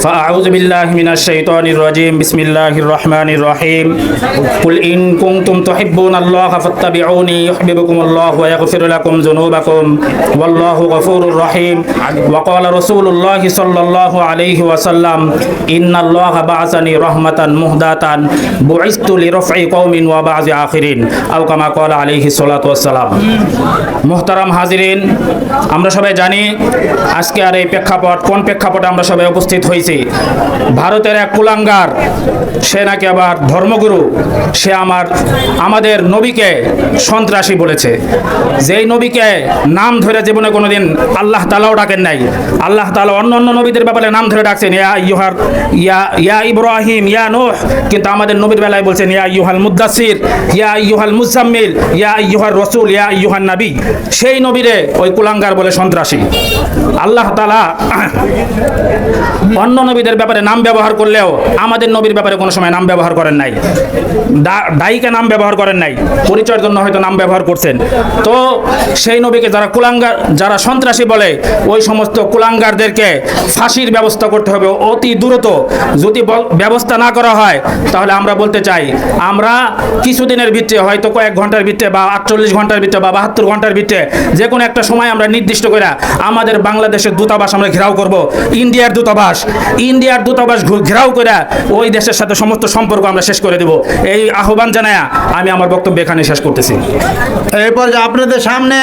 فأعوذ بالله من الشيطان الرجيم بسم الله الرحمن الرحيم قل إن كنتم تحبون الله فاتبعوني يحببكم الله ويغفر لكم ذنوبكم والله غفور رحيم وقال رسول الله صلى الله عليه وسلم إن الله بعثني رحمة مهداة بعثت لرفع قوم وبعض آخرين أو كما قال عليه الصلاة والسلام মোহতারাম হাজিরিন আমরা সবাই জানি আজকে আর এই প্রেক্ষাপট কোন প্রেক্ষাপটে আমরা সবাই উপস্থিত হয়েছি? ভারতের এক কুলাঙ্গার সে নাকি আবার ধর্মগুরু, সে আমার, আমাদের নবীকে সন্ত্রাসী বলেছে। যেই নবীকে নাম ধরে জীবনে কোনোদিন আল্লাহ তালাও ডাকেন নাই। আল্লাহ তালা অন্য অন্য নবীদের ব্যাপারে নাম ধরে ডাকছেন, ইয়া ইউহার ইয়া ইয়া ইব্রাহিম, ইয়া নোহ। কিন্তু আমাদের নবীর বেলায় বলছেন, ইয়া ইউহাল মুদাসির ইয়া ইউহাল মুজাম্মিল ইয়া ইউহার রসুল, ইয়া ইউহান নাবী। সেই নবীরে ওই কুলাঙ্গার বলে সন্ত্রাসী। আল্লাহ তালা অন্য নবীদের ব্যাপারে নাম ব্যবহার করলেও আমাদের নবীর ব্যাপারে কোনো সময় নাম ব্যবহার করেন নাই। দায়ীকে নাম ব্যবহার করেন নাই। পরিচয়ের জন্য হয়তো নাম ব্যবহার করছেন। তো সেই নবীকে যারা কুলাঙ্গার, যারা সন্ত্রাসী বলে, ওই সমস্ত কুলাঙ্গারদেরকে ফাঁসির ব্যবস্থা করতে হবে অতি দ্রুত। যদি ব্যবস্থা না করা হয়, তাহলে আমরা বলতে চাই, আমরা কিছুদিনের ভিত্তিতে, হয়তো কয়েক ঘণ্টার ভিত্তিতে বা আটচল্লিশ ঘণ্টার ভিত্তিতে বা বাহাত্তর ঘণ্টার ভিত্তিতে, যে কোনো একটা সময় আমরা নির্দিষ্ট করে আমাদের বাংলাদেশের দূতাবাস আমরা ঘেরাও করব। ইন্ডিয়ার দূতাবাস ইন্ডিয়ার দূতাবাস ঘেরাও করে ওই দেশের সাথে সমস্ত সম্পর্ক আমরা শেষ করে দেব। এই আহ্বান জানায়া আমি আমার বক্তব্য এখানে শেষ করতেছি। এরপর আপনাদের সামনে